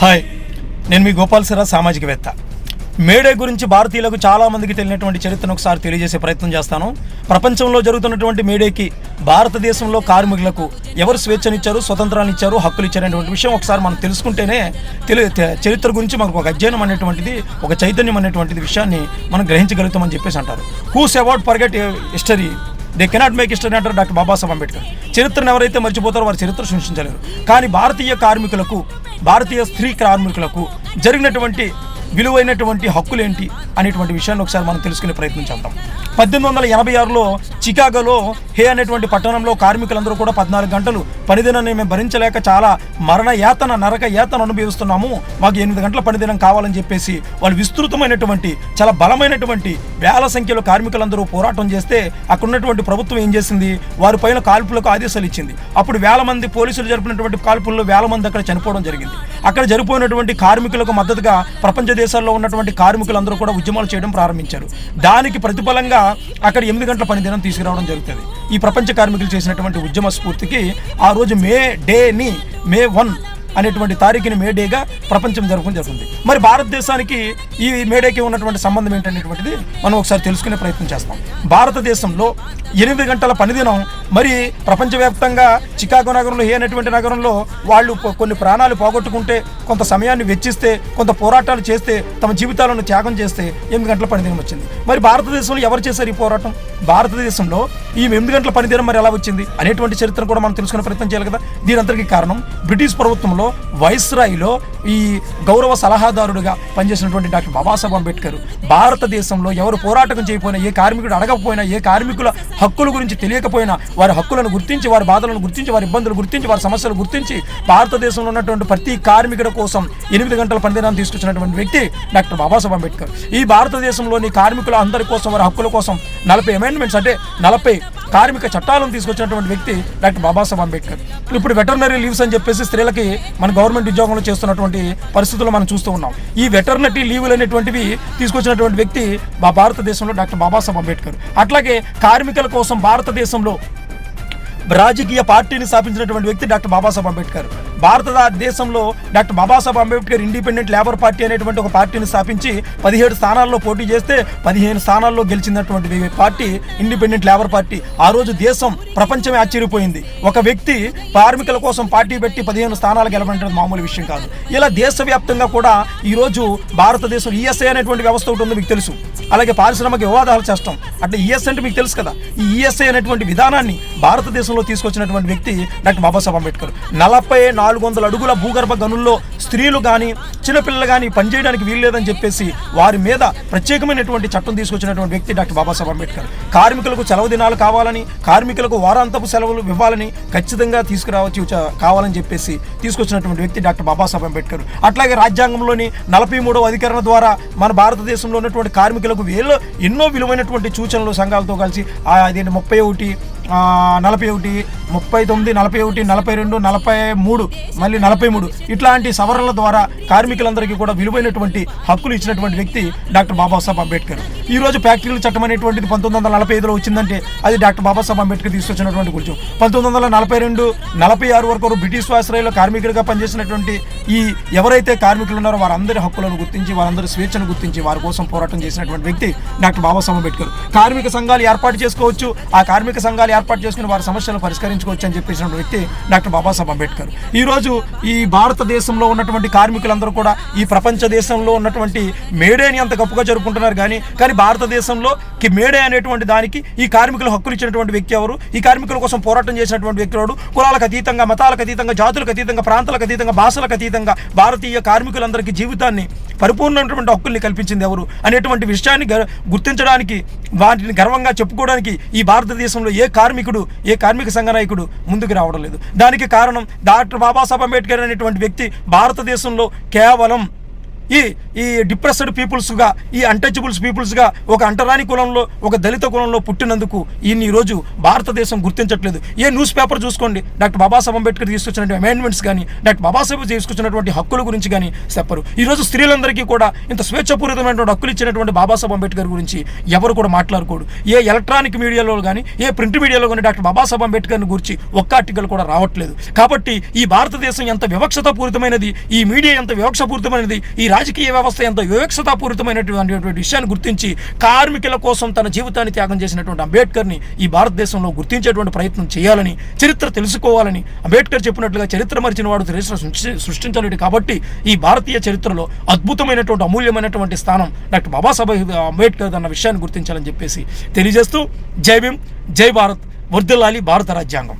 Hi. నేను మీ గోపాల్ సిరా సామాజికవేత్త. May Day గురించి భారతీయులకు చాలామందికి తెలియనటువంటి చరిత్రను ఒకసారి తెలియజేసే ప్రయత్నం చేస్తాను. ప్రపంచంలో జరుగుతున్నటువంటి మేడేకి భారతదేశంలో కార్మికులకు ఎవరు స్వేచ్ఛనిచ్చారు స్వతంత్రాన్ని ఇచ్చారు హక్కులు ఇచ్చారనేటువంటి విషయం ఒకసారి మనం తెలుసుకుంటేనే తెలి చరిత్ర గురించి మనకు ఒక అధ్యయనం అనేటువంటిది ఒక చైతన్యం అనేటువంటిది విషయాన్ని మనం గ్రహించగలుగుతామని చెప్పేసి అంటారు. Whose award forget history they cannot make history అంటారు డాక్టర్ బాబాసాహెబ్ అంబేద్కర్ చరిత్రను ఎవరైతే మర్చిపోతారో వారి చరిత్ర సృష్టించలేరు. కానీ భారతీయ కార్మికులకు భారతీయ స్త్రీ కార్మికులకు జరిగినటువంటి విలువైనటువంటి హక్కులేంటి అనేటువంటి విషయాన్ని ఒకసారి మనం తెలుసుకునే ప్రయత్నం చేద్దాం. పద్దెనిమిది వందల ఎనభై ఆరులో చికాగోలో హే అనేటువంటి పట్టణంలో కార్మికులందరూ కూడా పద్నాలుగు గంటలు పనిదినాన్ని మేము భరించలేక చాలా మరణ యాతన నరక యాతన అనుభవిస్తున్నాము. మాకు ఎనిమిది గంటల పనిదినం కావాలని చెప్పేసి వాళ్ళు విస్తృతమైనటువంటి చాలా బలమైనటువంటి వేల సంఖ్యలో కార్మికులందరూ పోరాటం చేస్తే అక్కడ ఉన్నటువంటి ప్రభుత్వం ఏం చేసింది? వారి పైన కాల్పులకు ఆదేశాలు ఇచ్చింది. అప్పుడు వేల మంది పోలీసులు జరిపినటువంటి కాల్పుల్లో వేల మంది అక్కడ చనిపోవడం జరిగింది. అక్కడ జరిపోయినటువంటి కార్మికులకు మద్దతుగా ప్రపంచ దేశాల్లో ఉన్నటువంటి కార్మికులందరూ కూడా ఉద్యమాలు చేయడం ప్రారంభించారు. దానికి ప్రతిఫలంగా అక్కడ ఎనిమిది గంటల పనిదినం తీసుకురావడం జరుగుతుంది. ఈ ప్రపంచ కార్మికులు చేసినటువంటి ఉద్యమ స్ఫూర్తికి ఆ రోజు మే డేని మే వన్ అనేటువంటి తారీఖుని మేడేగా ప్రపంచం జరుపుకుని జరుగుతుంది. మరి భారతదేశానికి ఈ మేడేకి ఉన్నటువంటి సంబంధం ఏంటనేటువంటిది మనం ఒకసారి తెలుసుకునే ప్రయత్నం చేస్తాం. భారతదేశంలో ఎనిమిది గంటల పనిదినం మరి ప్రపంచవ్యాప్తంగా చికాగో నగరంలో ఏ అనేటువంటి నగరంలో వాళ్ళు కొన్ని ప్రాణాలు పోగొట్టుకుంటే కొంత సమయాన్ని వెచ్చిస్తే కొంత పోరాటాలు చేస్తే తమ జీవితాలను త్యాగం చేస్తే ఎనిమిది గంటల పనిదినం వచ్చింది. మరి భారతదేశంలో ఎవరు చేశారు ఈ పోరాటం? భారతదేశంలో ఈ ఎనిమిది గంటల పనిదినం మరి ఎలా వచ్చింది? అనేటువంటి చరిత్ర కూడా మనం తెలుసుకునే ప్రయత్నం చేయాలి కదా. దీని అందరికీ కారణం బ్రిటిష్ ప్రభుత్వంలో వైస్రాయిలో ఈ గౌరవ సలహాదారుడుగా పనిచేసినటువంటి డాక్టర్ బాబాసాహెబ్ అంబేద్కర్. భారతదేశంలో ఎవరు పోరాటం చేయకపోయినా ఏ కార్మికుడు అడగకపోయినా ఏ కార్మికుల హక్కుల గురించి తెలియకపోయినా వారి హక్కులను గుర్తించి వారి బాధలను గుర్తించి వారి ఇబ్బందులు గుర్తించి వారి సమస్యలు గుర్తించి భారతదేశంలో ఉన్నటువంటి ప్రతి కార్మికుడి కోసం ఎనిమిది గంటల పనిదినాన్ని తీసుకొచ్చినటువంటి వ్యక్తి డాక్టర్ బాబాసాహెబ్ అంబేద్కర్. ఈ భారతదేశంలోని కార్మికుల అందరి కోసం వారి హక్కుల కోసం నలభై అమెండ్మెంట్స్ అంటే నలభై కార్మిక చట్టాలను తీసుకొచ్చినటువంటి వ్యక్తి డాక్టర్ బాబాసాహెబ్ అంబేద్కర్. ఇప్పుడు వెటర్నరీ లీవ్స్ అని చెప్పేసి స్త్రీలకి మన గవర్నమెంట్ ఉద్యోగంలో చేస్తున్నటువంటి పరిస్థితులు మనం చూస్తూ ఉన్నాం. ఈ వెటర్నరీ లీవులు అనేటువంటివి తీసుకొచ్చినటువంటి వ్యక్తి మా భారతదేశంలో డాక్టర్ బాబాసాహెబ్ అంబేద్కర్. అట్లాగే కార్మికుల కోసం భారతదేశంలో రాజకీయ పార్టీని స్థాపించినటువంటి వ్యక్తి డాక్టర్ బాబాసాహెబ్ అంబేద్కర్. భారతదేశంలో doctor Babasaheb Ambedkar independent labour party అనేటువంటి ఒక పార్టీని స్థాపించి పదిహేడు స్థానాల్లో పోటీ చేస్తే పదిహేను స్థానాల్లో గెలిచినటువంటి పార్టీ ఇండిపెండెంట్ లేబర్ పార్టీ. ఆ రోజు దేశం ప్రపంచమే ఆశ్చర్యపోయింది. ఒక వ్యక్తి కార్మికుల కోసం పార్టీ పెట్టి పదిహేను స్థానాలు గెలవడం మామూలు విషయం కాదు. ఇలా దేశవ్యాప్తంగా కూడా ఈరోజు భారతదేశం ఈఎస్ఐ అనేటువంటి వ్యవస్థ ఒకటి ఉంది మీకు తెలుసు. అలాగే పారిశ్రామిక వివాదాలు చేస్తాం. అంటే ఈఎస్ఐ అంటే మీకు తెలుసు కదా. ఈ ఈఎస్ఐ అనేటువంటి విధానాన్ని భారతదేశంలో తీసుకొచ్చినటువంటి వ్యక్తి డాక్టర్ బాబాసాహెబ్ అంబేద్కర్. నలభై నాలుగు వందల అడుగుల భూగర్భ గనుల్లో స్త్రీలు కానీ చిన్నపిల్లలు కానీ పనిచేయడానికి వీల్లేదని చెప్పేసి వారి మీద ప్రత్యేకమైనటువంటి చట్టం తీసుకొచ్చినటువంటి వ్యక్తి డాక్టర్ బాబాసాహెబ్ అంబేద్కర్. కార్మికులకు సెలవు దినాలు కావాలని కార్మికులకు వారాంతపు సెలవులు ఇవ్వాలని ఖచ్చితంగా తీసుకురావచ్చు కావాలని చెప్పేసి తీసుకొచ్చినటువంటి వ్యక్తి డాక్టర్ బాబాసాహెబ్ అంబేద్కర్. అట్లాగే రాజ్యాంగంలోని నలభై మూడవ అధికరణ ద్వారా మన భారతదేశంలో ఉన్నటువంటి కార్మికులకు వేలో ఎన్నో విలువైనటువంటి సూచనలు సంఘాలతో కలిసి ఆ, అదేంటి ముప్పై ఒకటి నలభై ఒకటి ముప్పై తొమ్మిది నలభై ఒకటి నలభై రెండు నలభై మూడు మళ్ళీ నలభై మూడు. ఇట్లాంటి సవరణల ద్వారా కార్మికులందరికీ కూడా విలువైనటువంటి హక్కులు ఇచ్చినటువంటి వ్యక్తి డాక్టర్ బాబాసాహెబ్ అంబేద్కర్. ఈ రోజు ఫ్యాక్టరీల చట్టం అనేటువంటిది పంతొమ్మిది వందల నలభై ఐదులో వచ్చిందంటే అది డాక్టర్ బాబాసాహెబ్ అంబేద్కర్ తీసుకొచ్చినటువంటి కొంచెం పంతొమ్మిది వందల నలభై రెండు నలభై ఆరు వరకు బ్రిటిష్ వాసరాయిలో కార్మికులుగా పనిచేసినటువంటి ఈ ఎవరైతే కార్మికులు ఉన్నారో వారందరి హక్కులను గుర్తించి వారందరి స్వేచ్ఛను గుర్తించి వారి కోసం పోరాటం చేసినటువంటి వ్యక్తి డాక్టర్ బాబాసాహెబ్ అంబేద్కర్. కార్మిక సంఘాలు ఏర్పాటు చేసుకోవచ్చు. ఆ కార్మిక సంఘాలు ఏర్పాటు చేసుకుని వారి సమస్యలను పరిష్కరించుకోవచ్చు అని చెప్పేసిన వ్యక్తి డాక్టర్ బాబాసాహెబ్ అంబేద్కర్. ఈ రోజు ఈ భారతదేశంలో ఉన్నటువంటి కార్మికులందరూ కూడా ఈ ప్రపంచ దేశంలో ఉన్నటువంటి మేడేని అంత గొప్పగా జరుపుకుంటున్నారు కానీ కానీ భారతదేశంలో మేడే అనేటువంటి దానికి ఈ కార్మికుల హక్కులు ఇచ్చినటువంటి వ్యక్తి ఎవరు? ఈ కార్మికుల కోసం పోరాటం చేసినటువంటి వ్యక్తి ఎవరు? కులాలకు అతీతంగా మతాలకు అతీతంగా జాతులకు అతీతంగా ప్రాంతాలకు అతీతంగా భాషలకు అతీతంగా భారతీయ కార్మికులందరికీ జీవితాన్ని పరిపూర్ణమైనటువంటి హక్కుల్ని కల్పించింది ఎవరు అనేటువంటి విషయాన్ని గ- గుర్తించడానికి వాటిని గర్వంగా చెప్పుకోవడానికి ఈ భారతదేశంలో ఏ కార్మికుడు ఏ కార్మిక సంఘ నాయకుడు ముందుకు రావడం లేదు. దానికి కారణం డాక్టర్ బాబాసాహెబ్ అంబేద్కర్ అనేటువంటి వ్యక్తి భారతదేశంలో కేవలం ఈ ఈ డిప్రెస్డ్ పీపుల్స్గా ఈ అన్టచబుల్స్ పీపుల్స్గా ఒక అంటరాని కులంలో ఒక దళిత కులంలో పుట్టినందుకు ఈయన ఈరోజు భారతదేశం గుర్తించట్లేదు. ఏ న్యూస్ పేపర్ చూసుకోండి. డాక్టర్ బాబాసాహెబ్ అంబేద్కర్ తీసుకొచ్చినటువంటి అమెండ్మెంట్స్ కానీ డాక్టర్ బాబాసాహెబ్ తీసుకొచ్చినటువంటి హక్కుల గురించి కానీ చెప్పరు. ఈరోజు స్త్రీలందరికీ కూడా ఇంత స్వేచ్ఛపూరితమైనటువంటి హక్కులు ఇచ్చినటువంటి బాబాసాహెబ్ అంబేద్కర్ గురించి ఎవరు కూడా మాట్లాడుకోడు. ఏ ఎలక్ట్రానిక్ మీడియాలో కానీ ఏ ప్రింట్ మీడియాలో కానీ డాక్టర్ బాబాసాహెబ్ అంబేద్కర్ని గురించి ఒక్క ఆర్టికల్ కూడా రావట్లేదు. కాబట్టి ఈ భారతదేశం ఎంత వివక్షతాపూరితమైనది ఈ మీడియా ఎంత వివక్షపూరితమైనది ఈ రాజకీయ వ్యవస్థ ఎంత వివక్షతాపూరితమైనటువంటి విషయాన్ని గుర్తించి కార్మికుల కోసం తన జీవితాన్ని త్యాగం చేసినటువంటి అంబేద్కర్ని ఈ భారతదేశంలో గుర్తించేటువంటి ప్రయత్నం చేయాలని చరిత్ర తెలుసుకోవాలని అంబేద్కర్ చెప్పినట్లుగా చరిత్ర మరిచిన వాడు చరిత్ర సృష్టించలేడు కాబట్టి ఈ భారతీయ చరిత్రలో అద్భుతమైనటువంటి అమూల్యమైనటువంటి స్థానం డాక్టర్ బాబాసాహెబ్ అంబేద్కర్ అన్న విషయాన్ని గుర్తించాలని చెప్పేసి తెలియజేస్తూ జై భీమ్ జై భారత్ వర్దిల్లాలి భారత రాజ్యాంగం.